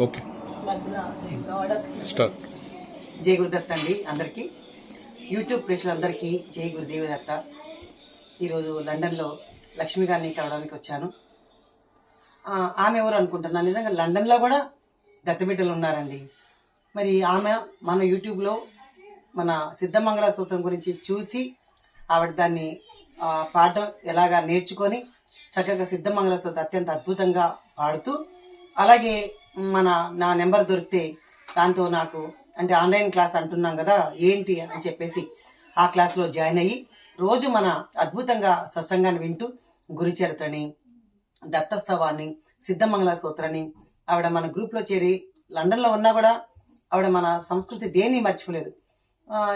Okay. Start. జై గురుదత్త అండి అందరికీ. యూట్యూబ్ ప్రేక్షకులందరికీ జై గురుదేవి దత్త. ఈరోజు లండన్లో లక్ష్మి గారిని కలవడానికి వచ్చాను. ఆ, ఆమె ఎవరు అనుకుంటున్నా? నిజంగా లండన్లో కూడా దత్తబిడ్డలు ఉన్నారండి. మరి ఆమె మన యూట్యూబ్లో మన సిద్ధమంగళ సూత్రం గురించి చూసి ఆవిడ దాన్ని ఆ, పాడడం ఎలాగా నేర్చుకొని చక్కగా సిద్ధమంగళ సూత్రం అత్యంత అద్భుతంగా పాడుతూ అలాగే మన నా నెంబర్ దొరికితే దాంతో నాకు అంటే ఆన్లైన్ క్లాస్ అంటున్నాం కదా ఏంటి అని చెప్పేసి ఆ క్లాస్లో జాయిన్ అయ్యి రోజు మన అద్భుతంగా సత్సంగాన్ని వింటూ గురుచరిత్రని దత్తస్తవాన్ని సిద్ధమంగళ స్తోత్రాన్ని ఆవిడ మన గ్రూప్లో చేరి లండన్లో ఉన్నా కూడా ఆవిడ మన సంస్కృతి దేన్ని మర్చిపోలేదు.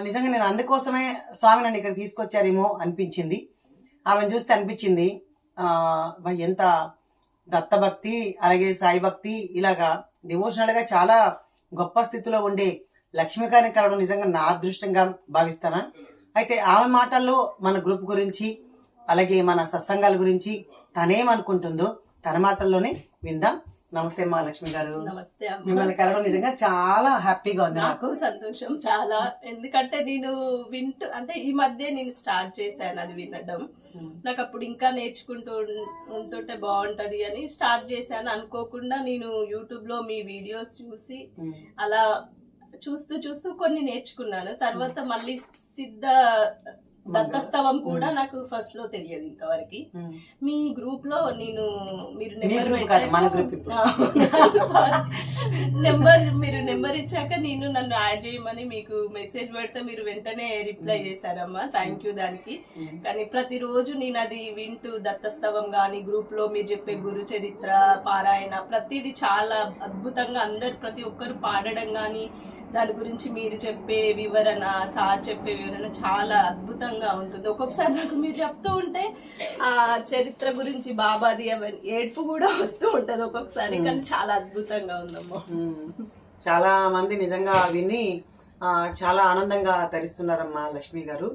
నిజంగా నేను అందుకోసమే స్వామి నన్ను ఇక్కడ తీసుకొచ్చారేమో అనిపించింది. ఆమెను చూస్తే అనిపించింది ఎంత దత్తభక్తి అలాగే సాయి భక్తి ఇలాగా డివోషనల్గా చాలా గొప్ప స్థితిలో ఉండే లక్ష్మీకారిని కలవడం నిజంగా నా అదృష్టంగా భావిస్తానా? అయితే ఆమె మాటల్లో మన గ్రూప్ గురించి అలాగే మన సత్సంగాల గురించి తనేమనుకుంటుందో తన మాటల్లోనే విందాం. నమస్తే మా లక్ష్మి గారు. నమస్తే మిమ్మల్ని కలవడం నిజంగా చాలా హ్యాపీగా ఉంది నాకు సంతోషం చాలా. ఎందుకంటే నేను వింటూ అంటే ఈ మధ్య నేను స్టార్ట్ చేశాను అది వినడం. నాకు అప్పుడు ఇంకా నేర్చుకుంటూ ఉంటుంటే బాగుంటది అని స్టార్ట్ చేశాను. అనుకోకుండా నేను యూట్యూబ్లో మీ వీడియోస్ చూసి అలా చూస్తూ చూస్తూ కొన్ని నేర్చుకున్నాను. తర్వాత మళ్ళీ సిద్ధ దత్తస్తవం కూడా నాకు ఫస్ట్లో తెలియదు ఇంతవరకు. మీ గ్రూప్లో నేను మీరు నెంబర్ మీరు నెంబర్ ఇచ్చాక నేను నన్ను యాడ్ చేయమని మీకు మెసేజ్ పెడితే మీరు వెంటనే రిప్లై చేశారమ్మా. థ్యాంక్ యూ దానికి. కానీ ప్రతిరోజు నేను అది వింటూ దత్తస్తవం గాని గ్రూప్లో మీరు చెప్పే గురు చరిత్ర పారాయణ ప్రతిదీ చాలా అద్భుతంగా అందరు ప్రతి ఒక్కరు పాడడం గాని దాని గురించి మీరు చెప్పే వివరణ సార్ చెప్పే వివరణ చాలా అద్భుతంగా ఉంటుంది. ఒక్కొక్కసారి నాకు మీరు చెప్తూ ఉంటే ఆ చరిత్ర గురించి బాబాది అవన్నీ ఏడ్పు కూడా వస్తూ ఉంటది ఒక్కొక్కసారి కానీ చాలా అద్భుతంగా ఉందమ్మా. చాలా మంది నిజంగా విని చాలా ఆనందంగా తరిస్తున్నారమ్మా లక్ష్మి గారు.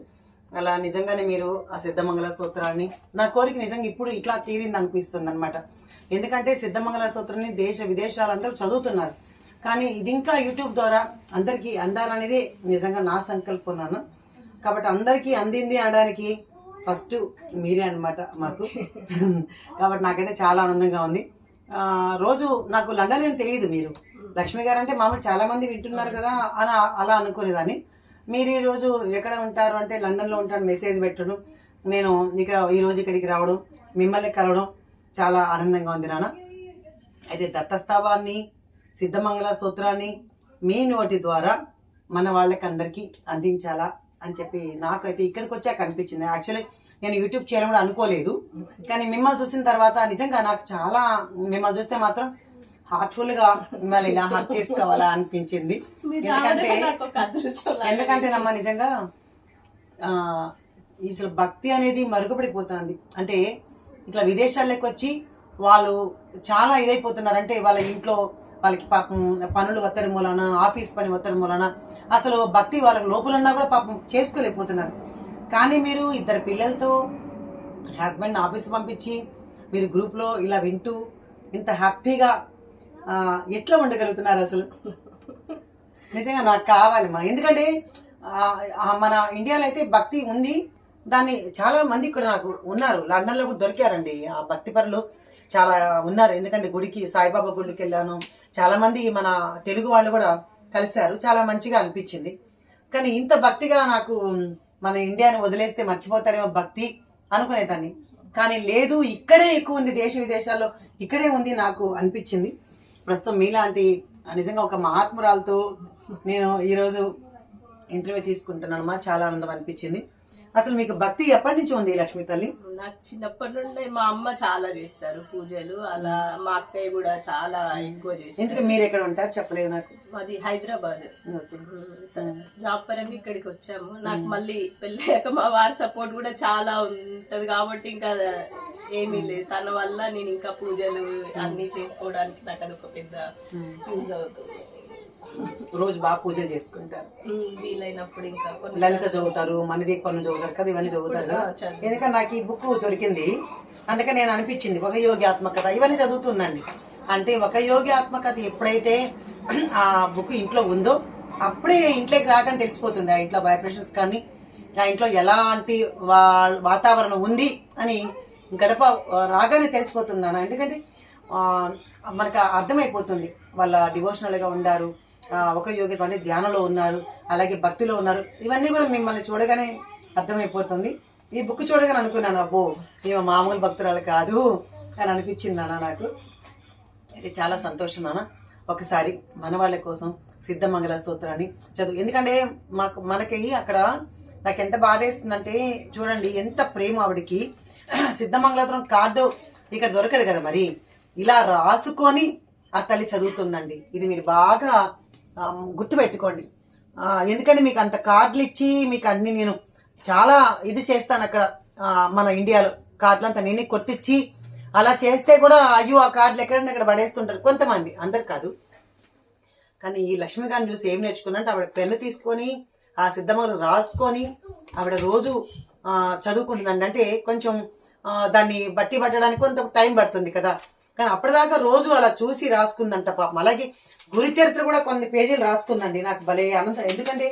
అలా నిజంగానే మీరు ఆ సిద్ధమంగళ స్తోత్రాన్ని నా కోరిక నిజంగా ఇప్పుడు ఇట్లా తీరింది అనిపిస్తుంది అనమాట ఎందుకంటే సిద్ధమంగళ స్తోత్రాన్ని దేశ విదేశాలందరూ చదువుతున్నారు. కానీ ఇది ఇంకా యూట్యూబ్ ద్వారా అందరికీ అందాలనేది నిజంగా నా సంకల్పం కాబట్టి అందరికీ అందింది అనడానికి ఫస్ట్ మీరే అన్నమాట మాకు. కాబట్టి నాకైతే చాలా ఆనందంగా ఉంది. రోజు నాకు లండన్ అని తెలియదు మీరు. లక్ష్మి గారు అంటే మామూలు చాలా మంది వింటున్నారు కదా అలా అలా అనుకునేదాన్ని. మీరు ఈ రోజు ఎక్కడ ఉంటారు అంటే లండన్లో ఉంటాను మెసేజ్ పెట్టడం. నేను ఇక్కడ ఈ రోజు ఇక్కడికి రావడం మిమ్మల్ని కలవడం చాలా ఆనందంగా ఉంది నాన్న. అయితే దత్తస్థావాన్ని సిద్ధమంగళ స్తోత్రాన్ని మీ నోటి ద్వారా మన వాళ్ళకి అందరికీ అందించాలా? అని చెప్పి నాకైతే ఇక్కడికి వచ్చాక అనిపించింది యాక్చువల్లీ నేను యూట్యూబ్ చేయాలని కూడా అనుకోలేదు. కానీ మిమ్మల్ని చూసిన తర్వాత నిజంగా నాకు చాలా మిమ్మల్ని చూస్తే మాత్రం హార్ట్ఫుల్గా మిమ్మల్ని ఇలా హక్ చేసుకోవాలా అనిపించింది. ఎందుకంటే ఎందుకంటే నమ్మ నిజంగా అసలు భక్తి అనేది మరుగుపడిపోతుంది. అంటే ఇట్లా విదేశాల్లోకి వచ్చి వాళ్ళు చాలా ఇదైపోతున్నారు. అంటే వాళ్ళ ఇంట్లో వాళ్ళకి పాపం పనులు ఒత్తిడి మూలన ఆఫీస్ పని ఒత్తిడి మూలన అసలు భక్తి వాళ్ళకి లోపల ఉన్నా కూడా పాపం చేసుకోలేకపోతున్నారు. కానీ మీరు ఇద్దరు పిల్లలతో హస్బెండ్ ఆఫీస్ పంపించి మీరు గ్రూప్లో ఇలా వింటూ ఇంత హ్యాపీగా ఎట్లా ఉండగలుగుతున్నారు అసలు? నిజంగా నాకు కావాలి మా. ఎందుకంటే మన ఇండియాలో అయితే భక్తి ఉంది. దాన్ని చాలా మంది ఇక్కడ నాకు ఉన్నారు. లండన్లో కూడా దొరికారండి ఆ భక్తి పరులు. చాలా ఉన్నారు. ఎందుకంటే గుడికి సాయిబాబా గుడికి వెళ్ళాను. చాలా మంది మన తెలుగు వాళ్ళు కూడా కలిశారు. చాలా మంచిగా అనిపించింది. కానీ ఇంత భక్తిగా నాకు మన ఇండియాని వదిలేస్తే మర్చిపోతారేమో భక్తి అనుకునేదాన్ని. కానీ లేదు ఇక్కడే ఎక్కువ ఉంది దేశ విదేశాల్లో. ఇక్కడే ఉంది నాకు అనిపించింది. ప్రస్తుతం మీలాంటి నిజంగా ఒక మహాత్మురాలతో నేను ఈరోజు ఇంటర్వ్యూ తీసుకుంటున్నాను మా చాలా ఆనందం అనిపించింది. అసలు మీకు భక్తి ఎప్పటి నుంచి ఉంది లక్ష్మి తల్లి? నాకు చిన్నప్పటి నుండి మా అమ్మ చాలా చేస్తారు పూజలు. అలా మా అక్కయ్య కూడా చాలా ఎక్కువ చేస్తారు. ఎందుకు మీరు ఎక్కడ ఉంటారు? చెప్పలేదు నాకు. మాది హైదరాబాద్. జాబ్ పరంగా ఇక్కడికి వచ్చాము. నాకు మళ్ళీ పెళ్ళాక మా వారి సపోర్ట్ కూడా చాలా ఉంటది కాబట్టి ఇంకా ఏమీ లేదు. తన వల్ల నేను ఇంకా పూజలు అన్ని చేసుకోవడానికి నాకు అది ఒక పెద్ద యూజ్ అవుతుంది. రోజు బాగా పూజలు చేసుకుంటారు. వీలైనప్పుడు ఇంకా లలిత చదువుతారు మనది పనులు చదువుతారు కదా ఇవన్నీ చదువుతారు కదా. ఎందుకంటే నాకు ఈ బుక్ దొరికింది. అందుకని నేను అనిపించింది ఒక యోగాత్మకత ఇవన్నీ చదువుతుందండి. అంటే ఒక యోగి ఆత్మకథ ఎప్పుడైతే ఆ బుక్ ఇంట్లో ఉందో అప్పుడే ఇంట్లోకి రాకని తెలిసిపోతుంది ఆ ఇంట్లో వైబ్రేషన్స్ కానీ ఆ ఇంట్లో ఎలాంటి వా- వాతావరణం ఉంది అని గడప రాగానే తెలిసిపోతుంది నాన్న. ఎందుకంటే మనకు అర్థమైపోతుంది వాళ్ళ డివోషనల్గా ఉండారు ఒక యోగి అంటే ధ్యానంలో ఉన్నారు అలాగే భక్తిలో ఉన్నారు. ఇవన్నీ కూడా మిమ్మల్ని చూడగానే అర్థమైపోతుంది. ఈ బుక్ చూడగానే అనుకున్నాను అబ్బో ఏమో మామూలు భక్తురాలు కాదు అని అనిపించింది నాన్న నాకు. ఇది చాలా సంతోషం నాన్న. ఒకసారి మన వాళ్ళ కోసం సిద్ధమంగళ స్తోత్రాన్ని చదువు. ఎందుకంటే మాకు మనకి అక్కడ నాకు ఎంత బాధేస్తుందంటే చూడండి ఎంత ప్రేమ ఆవిడకి. సిద్ధమంగళాపురం కార్డు ఇక్కడ దొరకదు కదా మరి. ఇలా రాసుకొని ఆ తల్లి చదువుతుందండి. ఇది మీరు బాగా గుర్తుపెట్టుకోండి. ఎందుకంటే మీకు అంత కార్డులు ఇచ్చి మీకు అన్ని నేను చాలా ఇది చేస్తాను అక్కడ మన ఇండియాలో. కార్డులు అంతా నేనే కొట్టించి అలా చేస్తే కూడా అయ్యో ఆ కార్డులు ఎక్కడన్నా ఇక్కడ పడేస్తుంటారు కొంతమంది. అందరు కాదు. కానీ ఈ లక్ష్మి గారిని చూసి ఏం నేర్చుకున్నంటే ఆవిడ పెన్ను తీసుకొని ఆ సిద్ధమలు రాసుకొని ఆవిడ రోజు చదువుకుంటుందండి అంటే కొంచెం దాన్ని బట్టి పట్టడానికి కొంత టైం పడుతుంది కదా. కానీ అప్పటిదాకా రోజు అలా చూసి రాసుకుందంట పాపం. అలాగే గురి చరిత్ర కూడా కొన్ని పేజీలు రాసుకుందండి. నాకు భలే ఆనందం. ఎందుకంటే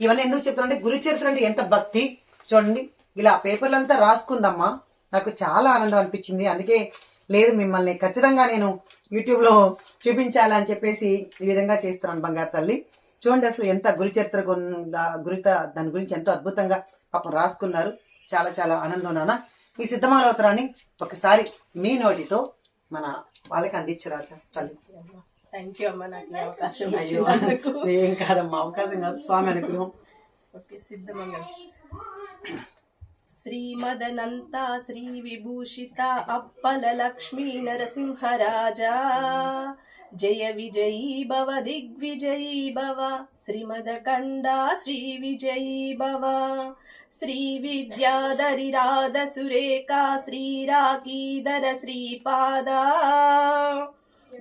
ఇవన్నీ ఎందుకు చెప్తానంటే గురి చరిత్ర అంటే ఎంత భక్తి. చూడండి ఇలా పేపర్లంతా రాసుకుందమ్మా. నాకు చాలా ఆనందం అనిపించింది. అందుకే లేదు మిమ్మల్ని ఖచ్చితంగా నేను యూట్యూబ్లో చూపించాలని చెప్పేసి ఈ విధంగా చేస్తున్నాను బంగారు తల్లి. చూడండి అసలు ఎంత గురి చరిత్ర గురిత దాని గురించి ఎంతో అద్భుతంగా పాపం రాసుకున్నారు. చాలా చాలా ఆనందం నాన్న. ఈ సిద్ధమాలోత్తరాన్ని ఒకసారి మీ నోటితో మన వాళ్ళకి అందించరా తల్లి. థ్యాంక్ యూ అమ్మ. నాకు అవకాశం అయ్యో ఏం కాదమ్మా అవకాశం కాదు. స్వామి అనుగ్రహం. ఓకే సిద్ధమంగళ శ్రీమదనంత శ్రీ విభూషిత అప్పల లక్ష్మీ నరసింహరాజా. జయ విజయీ భవ దిగ్విజయీ భవ శ్రీమదకండ శ్రీ విజయీ భవ. శ్రీ విద్యాధరి రాధ సురేఖా శ్రీరాకీధర శ్రీపాదా.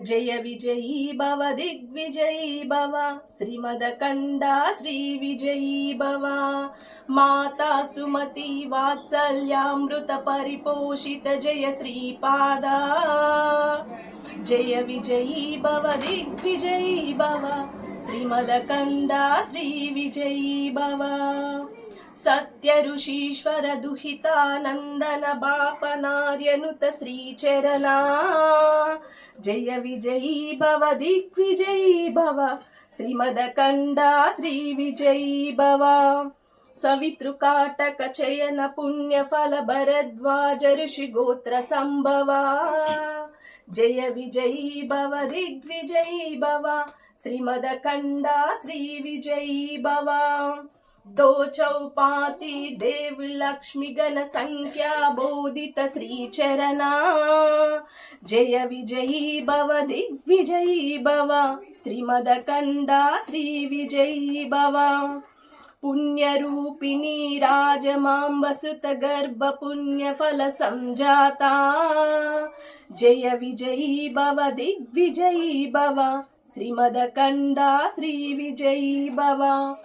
జయ విజయీ భవ దిగ్విజయీ భవ. శ్రీమదకండా శ్రీ విజయీ భవ. మాతా సుమతి వాత్సల్యామృత పరిపోషిత జయ శ్రీపాదా. జయ విజయీ భవ దిగ్విజయీ భవ. శ్రీమదకండా శ్రీ సత్య ఋషీశ్వర దుహితానందన బాపనార్యనుత శ్రీచరణా జయ విజయీ భవ దిగ్విజయీ భవ శ్రీమదకండా శ్రీ విజయీ భవ సవితృకాటక చయన పుణ్యఫల భరద్వాజ ఋషి గోత్ర సంభవ జయ విజయీ భవ దిగ్విజయీ భవ శ్రీమదకండా శ్రీ విజయీ భవ దోచౌపాతి దేవి లక్ష్మి గణ సంఖ్యా బోధిత శ్రీచరణా. జయ విజయీ భవ దిగ్విజయీ భవ శ్రీమదకండ శ్రీ విజయీ భవ. పుణ్యరూపిణీ రాజమాంబసుత గర్భ పుణ్యఫల సంజాతా. జయ విజయీ భవ దిగ్విజయీ భవ శ్రీమదకండ శ్రీ విజయీ భవ.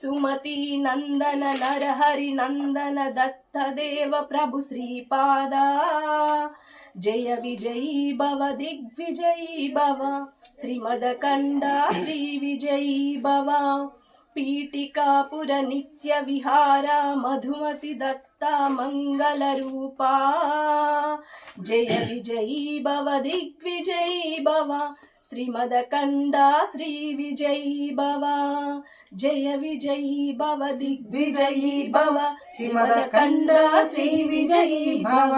सुमती नन्दन नरहरि नन्दन दत्त देव प्रभु श्रीपादा जय विजयी भव दिग्विजयी भव श्रीमदकण्डा श्री विजयी भव पीठिकापुर नित्य विहारा मधुमति दत्ता मङ्गलरूपा जय विजयी भव दिग्विजयी भव శ్రీమదకండ శ్రీ విజయీ భవ జయ విజయీ భవ దిగ్విజయీ భవ శ్రీమదకండ శ్రీ విజయీ భవ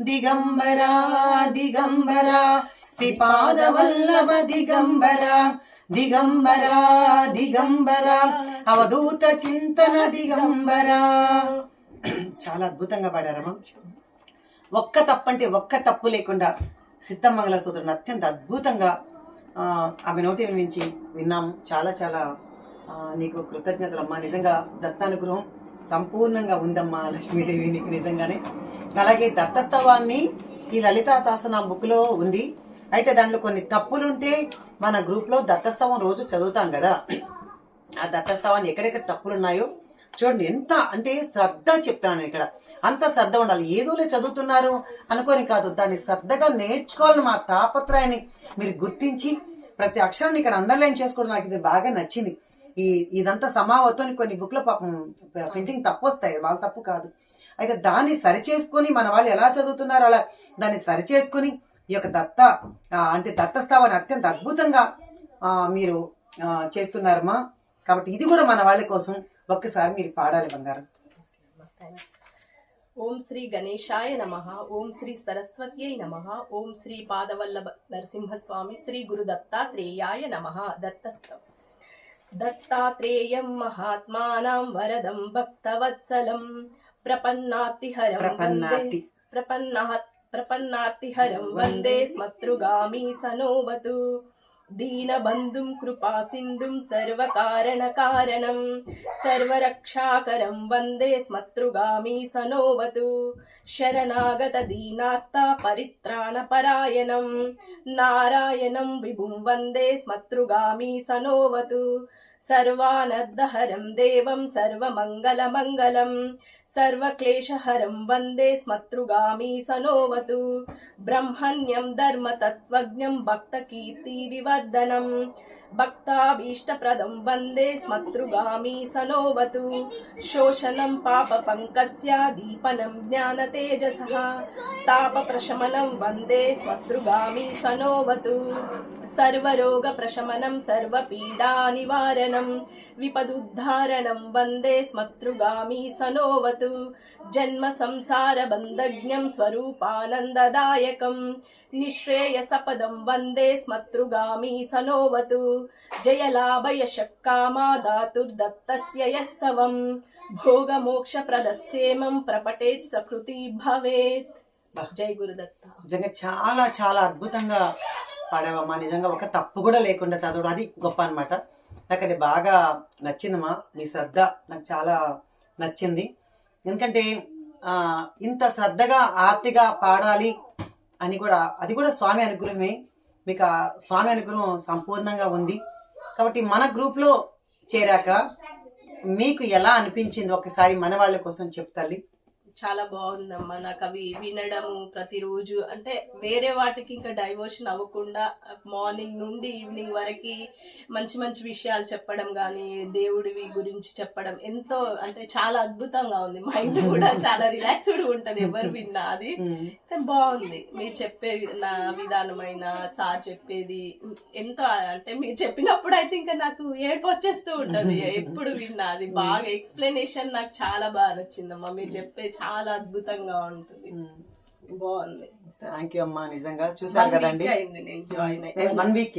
దిగంబరా దిగంబరా శ్రీపాదవల్లభ దిగంబరా దిగంబరా దిగంబరా అవధూత చింతన దిగంబరా చాలా అద్భుతంగా పాడారమ్మా. ఒక్క తప్పంటే ఒక్క తప్పు లేకుండా సిద్ధమంగళ సూత్రుని అత్యంత అద్భుతంగా ఆమె నోటి నుంచి విన్నాం చాలా చాలా నీకు నీకు కృతజ్ఞతలమ్మా. నిజంగా దత్తానుగ్రహం సంపూర్ణంగా ఉందమ్మా లక్ష్మీదేవి నీకు నిజంగానే. అలాగే దత్తస్తవాన్ని ఈ లలితా శాసన బుక్లో ఉంది. అయితే దాంట్లో కొన్ని తప్పులుంటే మన గ్రూప్లో దత్తస్తవం రోజు చదువుతాం కదా. ఆ దత్తస్తవాన్ని ఎక్కడెక్కడ తప్పులు ఉన్నాయో చూడండి ఎంత అంటే శ్రద్ధ చెప్తాను ఇక్కడ. అంత శ్రద్ధ ఉండాలి. ఏదోలే చదువుతున్నారు అనుకోని కాదు. దాన్ని శ్రద్ధగా నేర్చుకోవాలని మా తాపత్రయాన్ని మీరు గుర్తించి ప్రతి అక్షరాన్ని ఇక్కడ అండర్లైన్ చేసుకోవడం నాకు ఇది బాగా నచ్చింది. ఈ ఇదంతా సమావత్వం కొన్ని బుక్లో పాపం ప్రింటింగ్ తప్పు వస్తాయి వాళ్ళ తప్పు కాదు. అయితే దాన్ని సరిచేసుకొని మన వాళ్ళు ఎలా చదువుతున్నారో అలా దాన్ని సరిచేసుకొని ఈ యొక్క దత్త అంటే దత్తస్థావాన్ని అత్యంత అద్భుతంగా మీరు చేస్తున్నారమ్మా. కాబట్టి ఇది కూడా మన వాళ్ళ కోసం. ఒక్కసారి మీరు పాడాలి బంగారం. ఓం శ్రీ గణేశాయ నమ ఓం శ్రీ సరస్వత్యై నమ ఓం శ్రీ పాదవల్లభ నరసింహస్వామి శ్రీ గురు దత్తాత్రేయాయ నమ. దత్తస్థం దత్తాత్రేయం మహాత్మానాం వరదం భక్తవత్సలం. ప్రపన్నార్తిహరం ప్రపన్నార్తి. వందే ప్రపన్నా ప్రపన్నార్తిహరం వందే. స్మతృగామి సనోవతు. దీనబంధుం కృపా సింధుం సర్వకారణ కారణం సర్వరక్షాకరం వందే స్మతృగామి సనోవతు శరణాగత దీనార్త పరిత్రాణ పరాయణం నారాయణం విభుం వందే స్మతృగామి సర్వక్లేశహరం వందే స్మతృగామీ సనోవతు. బ్రహ్మణ్యం ధర్మతత్వజ్ఞం భక్తకీర్తి వివర్ధనం భక్తాభీష్టప్రదం వందే స్మతృగామీ సనోవతు. శోషణం పాప పంకస్య దీపనం జ్ఞాన తేజస తాప ప్రశమనం వందే స్మతృగామీ సనోవతు. సర్వరోగ ప్రశమనం సర్వపీడా నివారణం విపదుద్ధారణం వందే స్మతృగామి జన్మ సంసార బంధజ్ఞం స్వరూపానందదాయకం నిశ్రేయసపదం వందే స్మతృగామి సనోవతు జయలాభయశక్కామా దాతుర్దత్తస్య యస్తవం భోగమోక్షప్రదస్యేమం ప్రపటేత్ సకృతి భవేత్ జై గురుదత్త నిజంగా చాలా చాలా అద్భుతంగా పాడావమ్మా. నిజంగా ఒక తప్పు కూడా లేకుండా చదవడం అది గొప్ప అన్నమాట. నాకు అది బాగా నచ్చిందమ్మా. మీ శ్రద్ధ నాకు చాలా నచ్చింది. ఎందుకంటే ఇంత శ్రద్ధగా ఆర్తిగా పాడాలి అని కూడా అది కూడా స్వామి అనుగ్రహమే. మీకు ఆ స్వామి అనుగ్రహం సంపూర్ణంగా ఉంది. కాబట్టి మన గ్రూప్లో చేరాక మీకు ఎలా అనిపించింది? ఒకసారి మన వాళ్ళ కోసం చెప్తాలి చాలా బాగుందమ్మా. నాకు అవి వినడము ప్రతిరోజు అంటే వేరే వాటికి ఇంకా డైవర్షన్ అవ్వకుండా మార్నింగ్ నుండి ఈవినింగ్ వరకు మంచి మంచి విషయాలు చెప్పడం కానీ దేవుడివి గురించి చెప్పడం ఎంతో అంటే చాలా అద్భుతంగా ఉంది. మైండ్ కూడా చాలా రిలాక్స్డ్ ఉంటది ఎవరు విన్నా అది. బాగుంది. మీరు చెప్పే నా విధానమైన సార్ చెప్పేది ఎంతో అంటే మీరు చెప్పినప్పుడు అయితే ఇంకా నాకు ఏడుపు వచ్చేస్తూ ఉంటది. ఎప్పుడు విన్నా అది బాగా ఎక్స్ప్లెనేషన్ నాకు చాలా బాగా నచ్చిందమ్మా. మీరు చెప్పే చాలా అద్భుతంగా ఉంటుంది. బాగుంది. థ్యాంక్ యూ అమ్మా. నిజంగా చూసారు కదండి? వన్ వీక్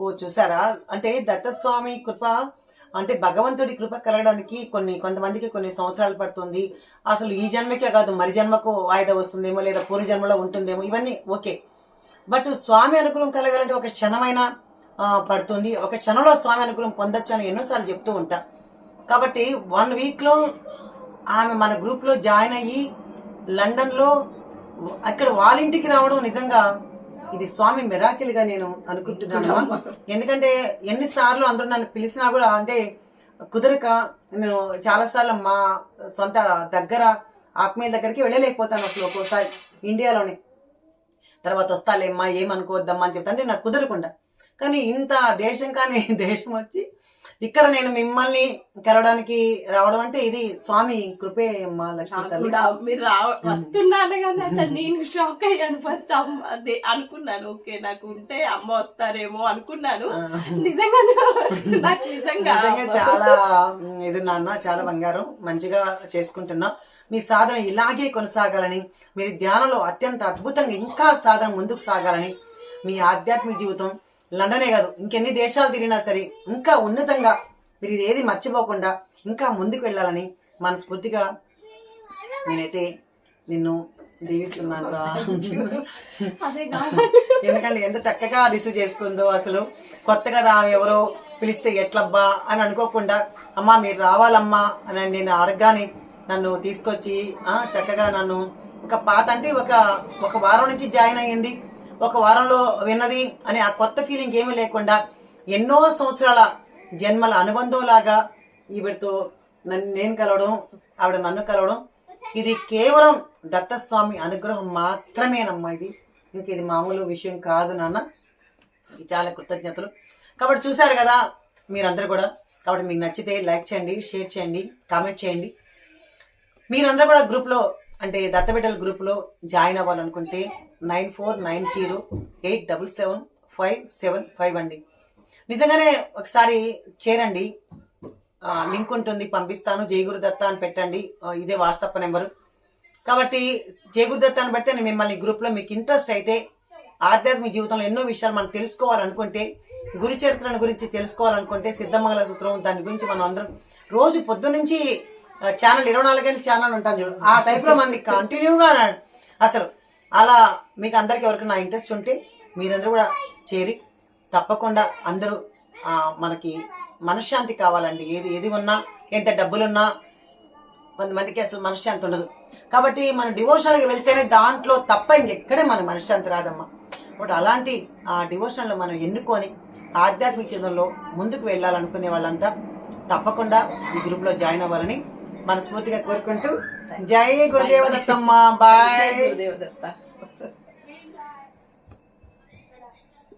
ఓ చూసారా? అంటే దత్తస్వామి కృప అంటే భగవంతుడి కృప కలగడానికి కొన్ని కొంతమందికి కొన్ని సంవత్సరాలు పడుతుంది. అసలు ఈ జన్మకే కాదు మరి జన్మకు వాయిదా వస్తుందేమో లేదా పూర్వ జన్మలో ఉంటుందేమో ఇవన్నీ ఓకే. బట్ స్వామి అనుగ్రహం కలగాలంటే ఒక క్షణమైన ఆ, పడుతుంది. ఒక క్షణంలో స్వామి అనుగ్రహం పొందొచ్చు అని ఎన్నోసార్లు చెప్తూ ఉంటా. కాబట్టి వన్ వీక్లో ఆమె మన గ్రూప్లో జాయిన్ అయ్యి లండన్లో అక్కడ వాళ్ళ ఇంటికి రావడం నిజంగా ఇది స్వామి మిరాకిల్గా నేను అనుకుంటున్నాను. ఎందుకంటే ఎన్నిసార్లు అందరూ నన్ను పిలిచినా కూడా అంటే కుదరక నేను చాలాసార్లు మా సొంత దగ్గర ఆత్మీయ దగ్గరికి వెళ్ళలేకపోతాను అసలు ఒక్కోసారి ఇండియాలోనే తర్వాత వస్తాలేమ్మా ఏమనుకోవద్దమ్మా అని చెప్తా అంటే నాకు కుదరకుండా. కానీ ఇంత దేశం కానీ దేశం వచ్చి ఇక్కడ నేను మిమ్మల్ని కలవడానికి రావడం అంటే ఇది స్వామి కృపే అమ్మా లక్ష్మీ మీరు వస్తున్నాను కానీ అసలు. నేను షాక్ అయ్యాను ఫస్ట్ అదే అనుకున్నాను. ఓకే నాకు ఉంటే అమ్మ వస్తారేమో అనుకున్నాను. నిజంగానే నాకు నిజంగా నిజంగా చాలా మ్, ఇది నాన్న చాలా బంగారం. మంచిగా చేసుకుంటున్నా. మీ సాధన ఇలాగే కొనసాగాలని మీరు ధ్యానంలో అత్యంత అద్భుతంగా ఇంకా సాధన ముందుకు సాగాలని మీ ఆధ్యాత్మిక జీవితం లండనే కాదు ఇంకెన్ని దేశాలు తిరిగినా సరే ఇంకా ఉన్నతంగా మీరు ఇది ఏది మర్చిపోకుండా ఇంకా ముందుకు వెళ్ళాలని మనస్ఫూర్తిగా నేనైతే నిన్ను దీవిస్తున్నాను ఎందుకంటే ఎంత చక్కగా రిసీవ్ చేసుకుందో అసలు. కొత్త కదా ఆమె ఎవరో పిలిస్తే ఎట్లబ్బా అని అనుకోకుండా అమ్మా మీరు రావాలమ్మా అని నేను అడగగానే నన్ను తీసుకొచ్చి చక్కగా నన్ను ఒక పాత అంటే ఒక ఒక వారం నుంచి జాయిన్ అయ్యింది. ఒక వారంలో విన్నది అని ఆ కొత్త ఫీలింగ్ ఏమీ లేకుండా ఎన్నో సంవత్సరాల జన్మల అనుబంధం లాగా ఈవిడతో నన్ను నేను కలవడం ఆవిడ నన్ను కలవడం. ఇది కేవలం దత్తస్వామి అనుగ్రహం మాత్రమేనమ్మా ఇది. ఇంక ఇది మామూలు విషయం కాదు నాన్న. చాలా కృతజ్ఞతలు. కాబట్టి చూశారు కదా మీరందరూ కూడా. కాబట్టి మీకు నచ్చితే లైక్ చేయండి షేర్ చేయండి కామెంట్ చేయండి. మీరందరూ కూడా గ్రూప్లో అంటే దత్తబిడ్డల గ్రూప్లో జాయిన్ అవ్వాలనుకుంటే nine four nine zero eight double seven five seven five అండి. నిజంగానే ఒకసారి చేరండి. లింక్ ఉంటుంది పంపిస్తాను. జయగురు దత్త అని పెట్టండి. ఇదే వాట్సాప్ నెంబరు. కాబట్టి జయగురు దత్త అని పెడితే నేను మిమ్మల్ని గ్రూప్లో మీకు ఇంట్రెస్ట్ అయితే ఆధ్యాత్మిక జీవితంలో ఎన్నో విషయాలు మనం తెలుసుకోవాలనుకుంటే గురు చరిత్రను గురించి తెలుసుకోవాలనుకుంటే సిద్ధమంగళ సూత్రం దాని గురించి మనం అందరం రోజు పొద్దునుంచి ఛానల్ ఇరవై నాలుగు గంటల ఛానల్ ఉంటాను చూడు. ఆ టైప్లో మనకి కంటిన్యూగా అసలు అలా మీకు అందరికి ఎవరికైనా ఇంట్రెస్ట్ ఉంటే మీరందరూ కూడా చేరి తప్పకుండా అందరూ మనకి మనశ్శాంతి కావాలండి. ఏది ఏది ఉన్నా ఎంత డబ్బులున్నా కొంతమందికి అసలు మనశ్శాంతి ఉండదు. కాబట్టి మన డివోషన్కి వెళ్తేనే దాంట్లో తప్ప ఇంకెక్కడే మన మనశ్శాంతి రాదమ్మా. కాబట్టి అలాంటి ఆ డివోషన్లో మనం ఎన్నుకొని ఆధ్యాత్మిక చిత్రంలో ముందుకు వెళ్ళాలనుకునే వాళ్ళంతా తప్పకుండా ఈ గ్రూప్లో జాయిన్ అవ్వాలని మనస్ఫూర్తిగా కోరుకుంటూ జై గురుదేవదత్తమ్మ బాయ్. గురుదేవదత్త.